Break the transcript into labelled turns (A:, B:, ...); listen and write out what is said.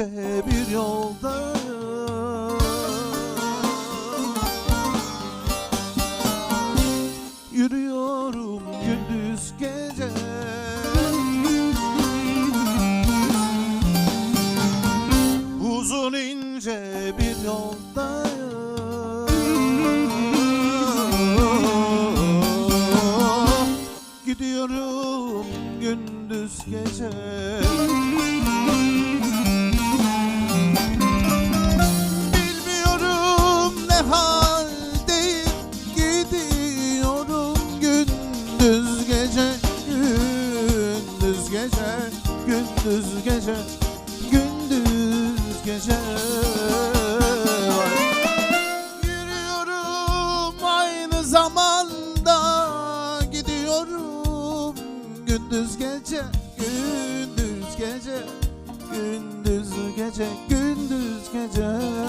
A: ince bir yoldayım Yürüyorum gündüz gece. Uzun ince bir yoldayım Gidiyorum gündüz gece gündüz gece Gündüz gece Gündüz gece Gündüz gece. Yürüyorum aynı zamanda Gidiyorum gündüz gece Gündüz gece Gündüz gece Gündüz gece